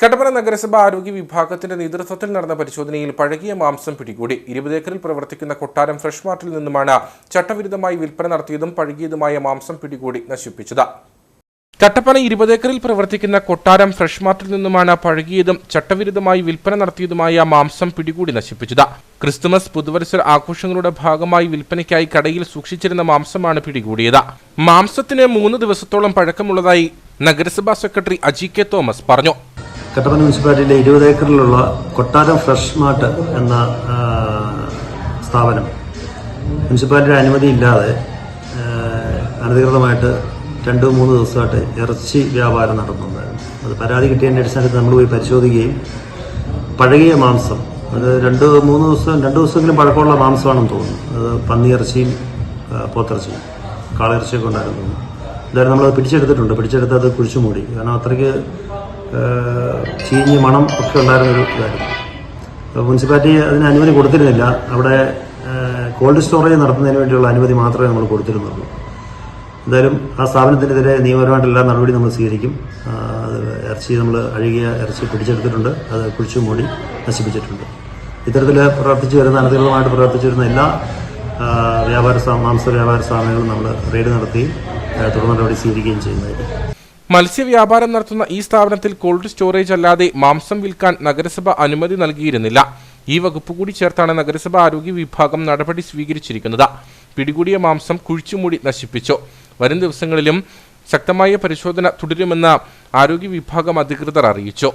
കട്ടപ്പന നഗരസഭ ആരോഗ്യ വിഭാഗത്തിന്റെ നേതൃത്വത്തിൽ നടന്ന പരിശോധനയിൽ പഴകിയ മാംസം പിടികൂടി. ഇരുപത് ഏക്കറിൽ പ്രവർത്തിക്കുന്ന കൊട്ടാരം ഫ്രഷ് മാർട്ടിൽ നിന്നുമാണ് ചട്ടവിരുദ്ധമായി വിൽപ്പന നടത്തിയതും പഴകിയതുമായ മാംസം പിടികൂടി നശിപ്പിച്ചത്. കട്ടപ്പന ഇരുപത് ഏക്കറിൽ പ്രവർത്തിക്കുന്ന കൊട്ടാരം ഫ്രഷ് മാർട്ടിൽ നിന്നുമാണ് പഴകിയതും ചട്ടവിരുദ്ധമായി വിൽപ്പന നടത്തിയതുമായ മാംസം പിടികൂടി നശിപ്പിച്ചത്. ക്രിസ്തുമസ് പുതുവത്സര ആഘോഷങ്ങളുടെ ഭാഗമായി വിൽപ്പനയ്ക്കായി കടയിൽ സൂക്ഷിച്ചിരുന്ന മാംസമാണ് പിടികൂടിയത്. മാംസത്തിന് മൂന്ന് ദിവസത്തോളം പഴക്കമുള്ളതായി നഗരസഭാ സെക്രട്ടറി അജി കെ തോമസ് പറഞ്ഞു. കട്ടപ്പന മുനിസിപ്പാലിറ്റിയിലെ ഇരുപത് ഏക്കറിലുള്ള കൊട്ടാരം ഫ്രഷ് മാർട്ട് എന്ന സ്ഥാപനം മുനിസിപ്പാലിറ്റിയുടെ അനുമതി ഇല്ലാതെ അനധികൃതമായിട്ട് രണ്ട് മൂന്ന് ദിവസമായിട്ട് ഇറച്ചി വ്യാപാരം നടത്തുന്നുണ്ടായിരുന്നു അത് പരാതി കിട്ടിയതിന്റെ അടിസ്ഥാനത്തിൽ നമ്മൾ പോയി പരിശോധിക്കുകയും പഴകിയ മാംസം അത് രണ്ട് മൂന്ന് ദിവസം രണ്ട് ദിവസമെങ്കിലും പഴക്കമുള്ള മാംസമാണെന്ന് തോന്നുന്നു. അത് പന്നിയിറച്ചിയും പോത്തിറച്ചിയും കാളിറച്ചിയൊക്കെ ഉണ്ടായിരുന്നു. എന്തായാലും നമ്മളത് പിടിച്ചെടുത്തിട്ടുണ്ട്. പിടിച്ചെടുത്ത് അത് കുഴിച്ചു മൂടി. കാരണം അത്രയ്ക്ക് ചീഞ്ഞ് മണം ഒക്കെ ഉണ്ടായിരുന്നൊരു ഇതായിരുന്നു. മുനിസിപ്പാലിറ്റി അതിന് അനുമതി കൊടുത്തിരുന്നില്ല. അവിടെ കോൾഡ് സ്റ്റോറേജ് നടത്തുന്നതിന് വേണ്ടിയുള്ള അനുമതി മാത്രമേ നമ്മൾ കൊടുത്തിരുന്നുള്ളൂ. എന്തായാലും ആ സ്ഥാപനത്തിനെതിരെ നിയമപരമായിട്ട് എല്ലാ നടപടി നമ്മൾ സ്വീകരിക്കും. ഇറച്ചി നമ്മൾ അഴുകിയ ഇറച്ചി പിടിച്ചെടുത്തിട്ടുണ്ട്. അത് കുഴിച്ചു മൂടി നശിപ്പിച്ചിട്ടുണ്ട്. ഇത്തരത്തിൽ പ്രവർത്തിച്ചു വരുന്ന അനധികൃതമായിട്ട് പ്രവർത്തിച്ചു വരുന്ന എല്ലാ വ്യാപാര മാംസ വ്യാപാര സ്ഥാപനങ്ങളും നമ്മൾ റെയ്ഡ് നടത്തി തുടർ നടപടി സ്വീകരിക്കുകയും ചെയ്യുന്നതായിരിക്കും. മത്സ്യവ്യാപാരം നടത്തുന്ന ഈ സ്ഥാപനത്തിൽ കോൾഡ് സ്റ്റോറേജ് അല്ലാതെ മാംസം വിൽക്കാൻ നഗരസഭ അനുമതി നൽകിയിരുന്നില്ല. ഈ വകുപ്പ് കൂടി ചേർത്താണ് നഗരസഭ ആരോഗ്യ വിഭാഗം നടപടി സ്വീകരിച്ചിരിക്കുന്നത്. പിടികൂടിയ മാംസം കുഴിച്ചുമൂടി നശിപ്പിച്ചു. വരും ദിവസങ്ങളിലും ശക്തമായ പരിശോധന തുടരുമെന്ന് ആരോഗ്യ വിഭാഗം അധികൃതർ അറിയിച്ചു.